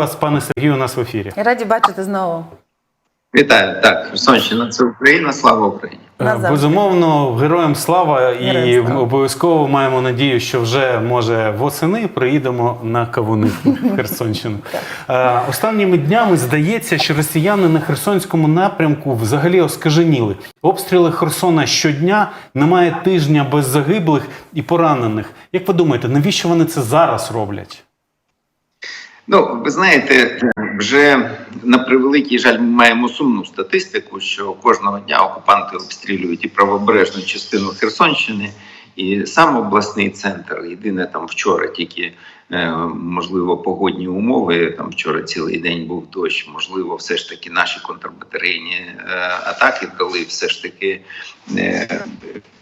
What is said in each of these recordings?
вас, пане Сергію, у нас в ефірі. Раді бачити знову. Вітаю, так, Херсонщина це Україна, слава Україні. Е, Назавжди. Безумовно, героям слава і слава. обов'язково маємо надію, що вже може восени приїдемо на кавуни в Херсонщину. Е, Останніми днями здається, що росіяни на Херсонському напрямку взагалі оскаженіли. Обстріли Херсона щодня, немає тижня без загиблих і поранених. Як ви думаєте, навіщо вони це зараз роблять? Ну, ви знаєте, вже на превеликий жаль, ми маємо сумну статистику, що кожного дня окупанти обстрілюють і правобережну частину Херсонщини, і сам обласний центр. Єдине там вчора тільки можливо погодні умови. Там вчора цілий день був дощ. Можливо, все ж таки наші контрбатарейні е, атаки дали все ж таки. е,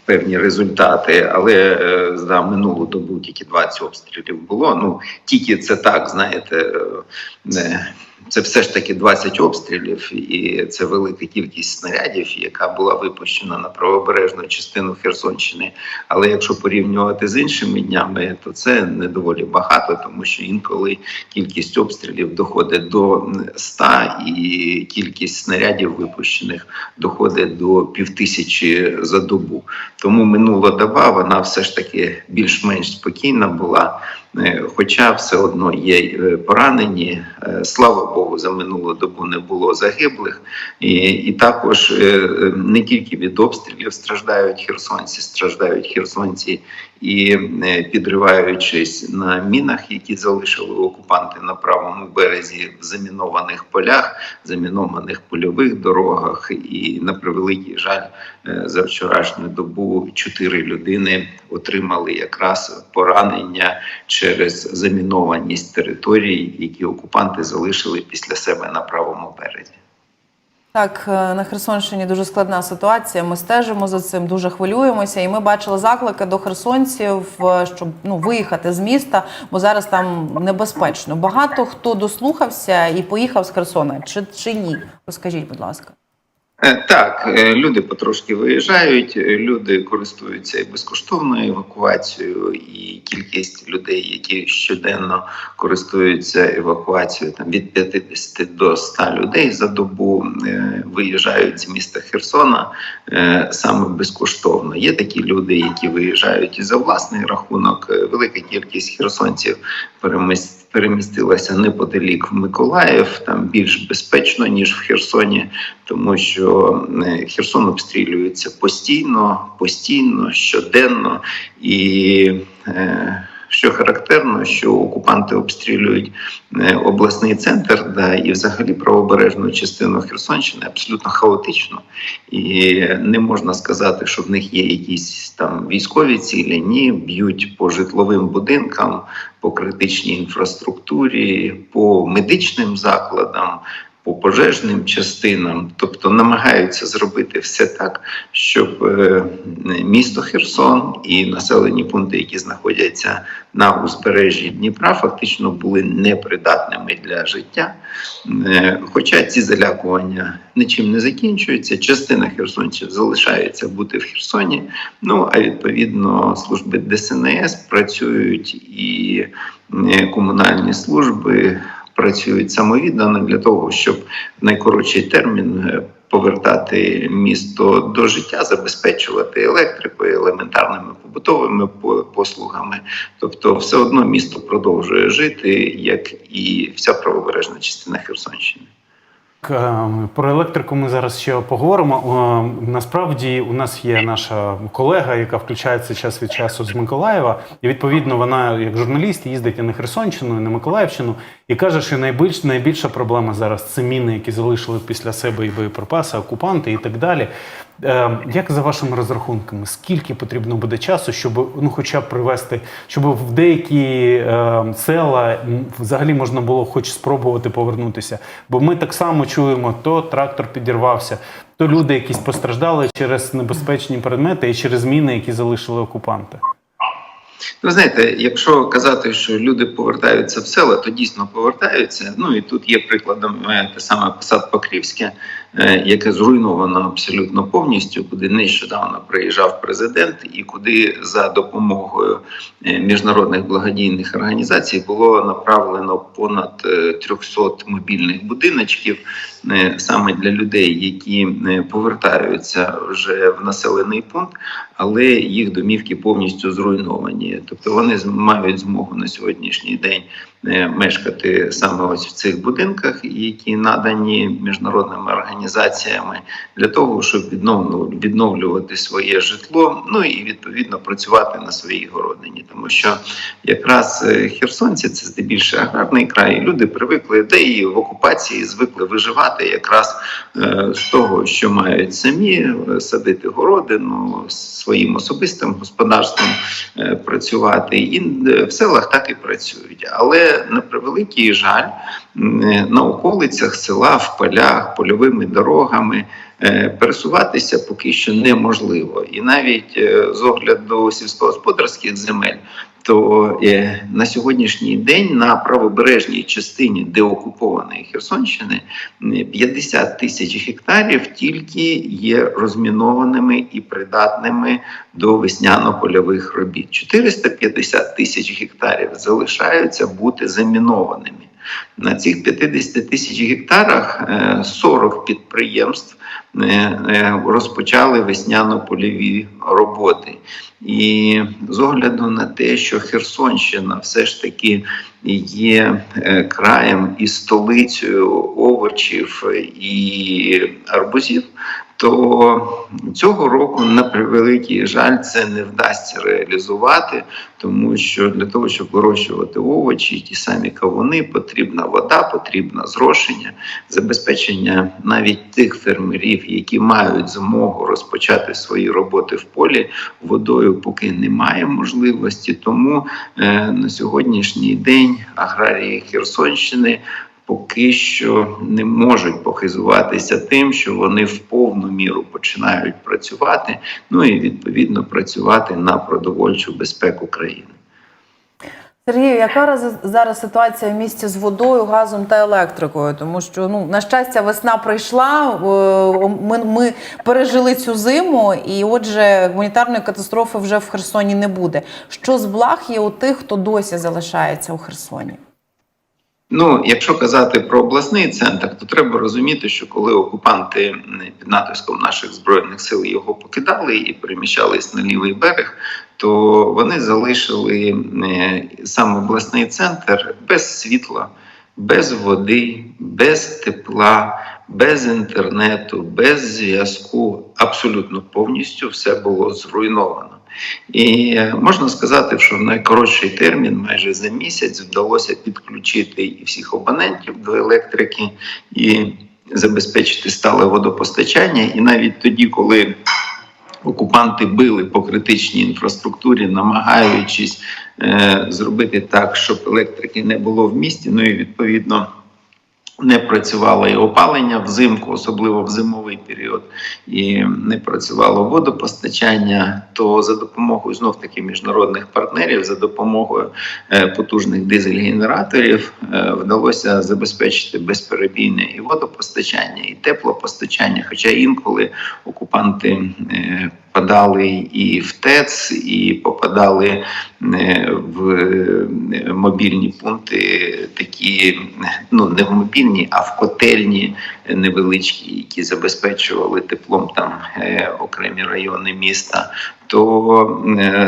Певні результати, але е, за минулу добу тільки 20 обстрілів було. Ну тільки це так, знаєте, е, е, це все ж таки 20 обстрілів, і це велика кількість снарядів, яка була випущена на правобережну частину Херсонщини. Але якщо порівнювати з іншими днями, то це не доволі багато, тому що інколи кількість обстрілів доходить до 100, і кількість снарядів випущених доходить до півтисячі за добу. Тому минула доба вона все ж таки більш-менш спокійна була. Е, Хоча все одно є е, поранені, Е, слава Богу, за минулу добу не було загиблих, і, і також не тільки від обстрілів страждають херсонці, страждають херсонці і підриваючись на мінах, які залишили окупанти на правому березі в замінованих полях, замінованих польових дорогах, і на превеликий жаль, е, за вчорашню добу чотири людини отримали якраз поранення через замінованість територій, які окупанти залишили після себе на правому березі. Так, е, на Херсонщині дуже складна ситуація. Ми стежимо за цим, дуже хвилюємося. І ми бачили заклики до херсонців, е, щоб ну виїхати з міста, бо зараз там небезпечно. Багато хто дослухався і поїхав з Херсона. Чи, чи ні? Розкажіть, будь ласка. Е, Так, е, люди потрошки виїжджають, е, люди користуються і безкоштовною евакуацією, і кількість людей, які щоденно користуються евакуацією, там від 50 до 100 людей за добу виїжджають з міста Херсона саме безкоштовно. Є такі люди, які виїжджають і за власний рахунок. Велика кількість херсонців переміс- перемістилася неподалік в Миколаїв, там більш безпечно ніж в Херсоні тому що е, Херсон обстрілюється постійно, постійно, щоденно, і е, що характерно, що окупанти обстрілюють е, обласний центр, да, і взагалі правобережну частину Херсонщини абсолютно хаотично. І не можна сказати, що в них є якісь там військові цілі. Ні, б'ють по житловим будинкам, по критичній інфраструктурі, по медичним закладам по пожежним частинам, тобто намагаються зробити все так, щоб е, місто Херсон і населені пункти, які знаходяться на узбережжі Дніпра, фактично були непридатними для життя. Е, Хоча ці залякування нічим не закінчуються, частина херсонців залишається бути в Херсоні. Ну а відповідно служби ДСНС працюють і е, комунальні служби працюють самовіддано для того, щоб найкоротший термін е, повертати місто до життя, забезпечувати електрикою, елементарними побутовими послугами. Тобто, все одно місто продовжує жити, як і вся правобережна частина Херсонщини. Е, Про електрику ми зараз ще поговоримо. Е, Насправді у нас є наша колега, яка включається час від часу з Миколаєва, і відповідно вона, як журналіст, їздить і на Херсонщину, і на Миколаївщину, і каже, що найбільш найбільша проблема зараз це міни, які залишили після себе і боєприпаси, окупанти і так далі. Е, Як за вашими розрахунками, скільки потрібно буде часу, щоб ну, хоча б привести, щоб в деякі е, села взагалі можна було хоч спробувати повернутися? Бо ми так само чуємо, то трактор підірвався, то люди якісь постраждали через небезпечні предмети і через міни, які залишили окупанти. Ви знаєте, якщо казати, що люди повертаються в села, то дійсно повертаються. Ну і тут є прикладом е, те саме посад Покрівське, яке зруйновано абсолютно повністю, куди нещодавно приїжджав президент, і куди за допомогою е, міжнародних благодійних організацій було направлено понад е, 300 мобільних будиночків е, саме для людей, які е, повертаються вже в населений пункт, але їх домівки повністю зруйновані. Тобто вони мають змогу на сьогоднішній день е, мешкати саме ось в цих будинках, які надані міжнародними організаціями для того, щоб відновлю- відновлювати своє житло, ну і відповідно працювати на своїй городині, тому що якраз е, херсонці це здебільшого аграрний край. Люди привикли, де і в окупації звикли виживати якраз е, з того, що мають самі е, садити городину своїм особистим господарством е, працювати, і е, в селах так і працюють. Але на превеликий жаль, е, на околицях села, в полях, польовими дорогами. е, Пересуватися поки що неможливо, і навіть е, з огляду сільськогосподарських земель, то е, на сьогоднішній день на правобережній частині деокупованої Херсонщини м, 50 тисяч гектарів тільки є розмінованими і придатними до весняно-польових робіт. 450 тисяч гектарів залишаються бути замінованими. На цих 50 тисяч гектарах е, 40 підприємств е, е, розпочали весняно-польові роботи. І з огляду на те, що Херсонщина все ж таки є е, краєм і столицею овочів і арбузів, то цього року, на превеликий жаль, це не вдасться реалізувати, тому що для того, щоб вирощувати овочі, ті самі кавуни, потрібна вода, потрібно зрошення, забезпечення навіть тих фермерів, які мають змогу розпочати свої роботи в полі водою, поки немає можливості. Тому е, на сьогоднішній день аграрії Херсонщини поки що не можуть похизуватися тим, що вони в повну міру починають працювати, ну і відповідно працювати на продовольчу безпеку країни. Сергію, яка зараз ситуація в місті з водою, газом та електрикою? Тому що ну на щастя, весна прийшла. е, Ми, ми пережили цю зиму, і отже, гуманітарної катастрофи вже в Херсоні не буде. Що з благ є у тих, хто досі залишається у Херсоні? Ну, якщо казати про обласний центр, то треба розуміти, що коли окупанти під натиском наших збройних сил його покидали і переміщались на лівий берег, то вони залишили сам обласний центр без світла, без води, без тепла, без інтернету, без зв'язку. Абсолютно повністю все було зруйновано. І можна сказати, що в найкоротший термін, майже за місяць, вдалося підключити і всіх абонентів до електрики і забезпечити стале водопостачання. І навіть тоді, коли окупанти били по критичній інфраструктурі, намагаючись е, зробити так, щоб електрики не було в місті, ну і відповідно. Не працювало і опалення взимку, особливо в зимовий період, і не працювало водопостачання. То за допомогою знов таки міжнародних партнерів, за допомогою е, потужних дизель-генераторів, е, вдалося забезпечити безперебійне і водопостачання, і теплопостачання. Хоча інколи окупанти е, Попадали і в ТЕЦ, і попадали е, в е, мобільні пункти, такі ну не в мобільні, а в котельні невеличкі, які забезпечували теплом там е, окремі райони міста. То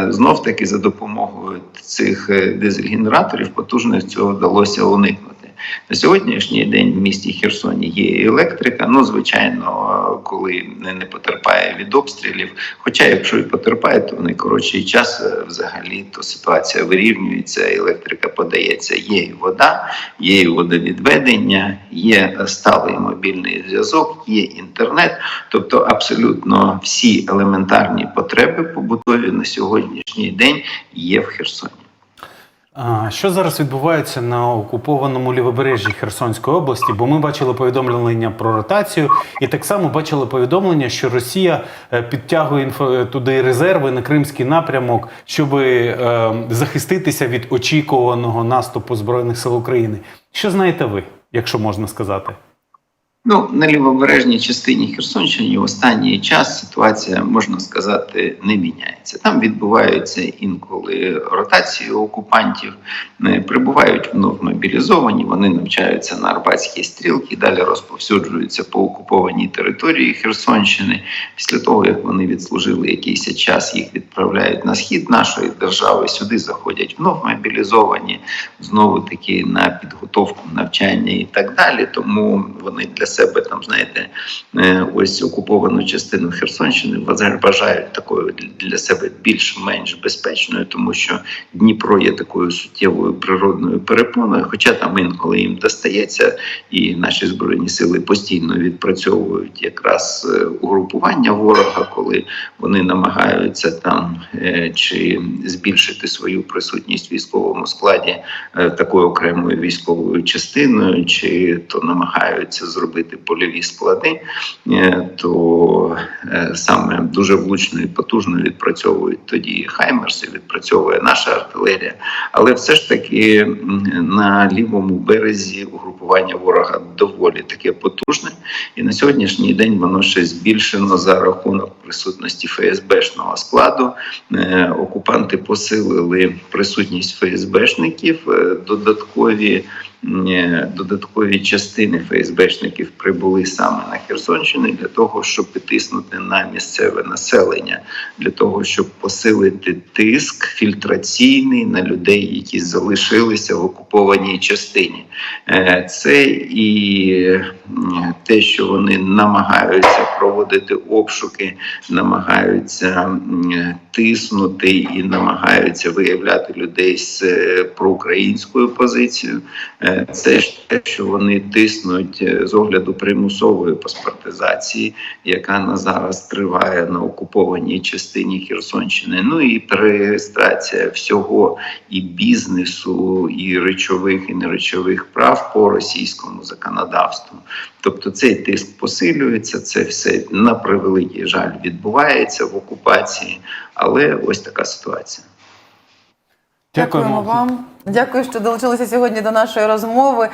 знов таки за допомогою цих дизель-генераторів потужно цього вдалося уникнути. На сьогоднішній день в місті Херсоні є електрика. Ну, звичайно, коли не потерпає від обстрілів. Хоча, якщо і потерпає, то в найкоротший час е, взагалі то ситуація вирівнюється, електрика подається. Є і вода, є і водовідведення, є сталий мобільний зв'язок, є інтернет. Тобто, абсолютно всі елементарні потреби побутові на сьогоднішній день є в Херсоні. Що зараз відбувається на окупованому лівобережжі Херсонської області? Бо ми бачили повідомлення про ротацію, і так само бачили повідомлення, що Росія е, підтягує інфо- туди резерви на кримський напрямок, щоб е, захиститися від очікуваного наступу збройних сил України. Що знаєте ви, якщо можна сказати? Ну, на лівобережній частині Херсонщини в останній час ситуація, можна сказати, не міняється. Там відбуваються інколи ротації окупантів, прибувають вновь мобілізовані, вони навчаються на Арбатській стрілці, далі розповсюджуються по окупованій території Херсонщини. Після того, як вони відслужили якийсь час, їх відправляють на схід нашої держави. Сюди заходять вновь мобілізовані, знову таки на підготовку навчання і так далі. Тому вони для себе там, знаєте, е, ось окуповану частину Херсонщини. Вважають такою для себе більш-менш безпечною, тому що Дніпро є такою суттєвою природною перепоною, хоча там інколи їм достається, і наші збройні сили постійно відпрацьовують якраз е, угрупування ворога, коли вони намагаються там е, чи збільшити свою присутність в військовому складі такою окремою військовою частиною, чи то намагаються зробити польові склади, е, то е, саме дуже влучно і потужно відпрацьовують тоді Хаймерси, відпрацьовує наша артилерія. Але все ж таки на лівому березі угрупування ворога доволі таке потужне, і на сьогоднішній день воно ще збільшено за рахунок присутності ФСБшного складу. Е, Окупанти посилили присутність ФСБшників, додаткові. Додаткові частини ФСБшників прибули саме на Херсонщину для того, щоб тиснути на місцеве населення, для того, щоб посилити тиск фільтраційний на людей, які залишилися в окупованій частині. Е, Це і те, що вони намагаються проводити обшуки, намагаються тиснути і намагаються виявляти людей з е, проукраїнською позицією. Е, Це ж те, що вони тиснуть е, з огляду примусової паспортизації, яка на зараз триває на окупованій частині Херсонщини. Ну і перереєстрація всього і бізнесу, і речових, і неречових прав по російському законодавству. Тобто цей тиск посилюється, це все на превеликий жаль відбувається в окупації, але ось така ситуація. Дякуємо вам. Дякую, що долучилися сьогодні до нашої розмови.